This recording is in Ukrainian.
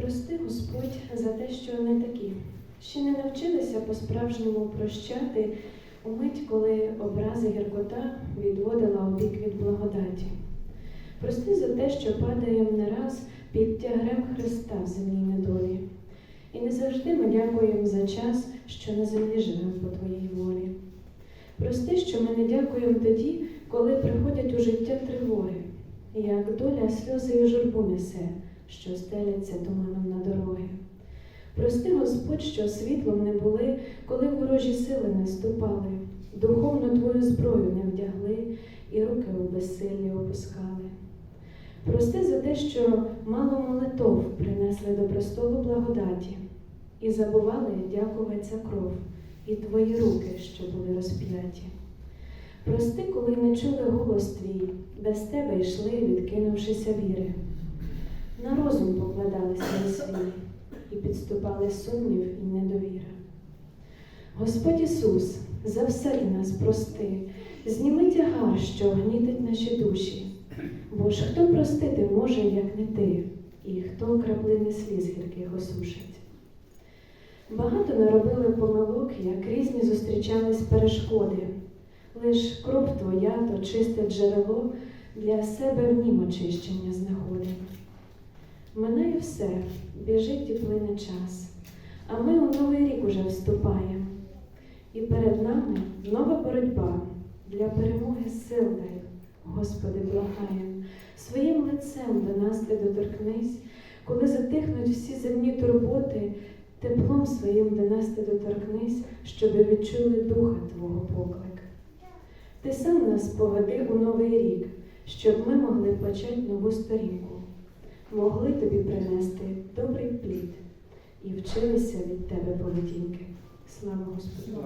Прости, Господь, за те, що не такі. Ще не навчилися по-справжньому прощати у мить, коли образи гіркота відводила обік від благодаті. Прости за те, що падаєм не раз під тягарем Христа в земній недолі. І не завжди ми дякуємо за час, що на землі живемо по Твоїй волі. Прости, що ми не дякуємо тоді, коли приходять у життя тривоги, як доля сльози і журбу несе, що стеляться туманом на дороги. Прости, Господь, що світлом не були, коли ворожі сили наступали, духовну Твою зброю не вдягли і руки у безсиллі опускали. Прости за те, що мало молитов принесли до престолу благодаті, і забували дякувати за кров і Твої руки, що були розп'яті. Прости, коли не чули голос твій, без тебе йшли, відкинувшися віри. Розум покладалися на свій і підступали сумнів і недовіра. Господь Ісус, за все нас прости, зніми тягар, що гнітить наші душі. Бо ж хто простити може, як не ти, і хто краплини сліз гірких осушить. Багато наробили помилок, як різні зустрічались перешкоди. Лиш кров твоя то чисте джерело для себе в нім очищення знаходить. Минає все, біжить і плине час, а ми у новий рік уже вступаємо. І перед нами нова боротьба для перемоги сил дай, Господи, благаєм, своїм лицем до нас ти доторкнись, коли затихнуть всі земні турботи, теплом своїм до нас ти доторкнись, щоби відчули духа Твого поклик. Ти сам нас поведи у новий рік, щоб ми могли почати нову сторінку, могли тобі принести добрий плід і вчилися від тебе поведінки. Слава Господу!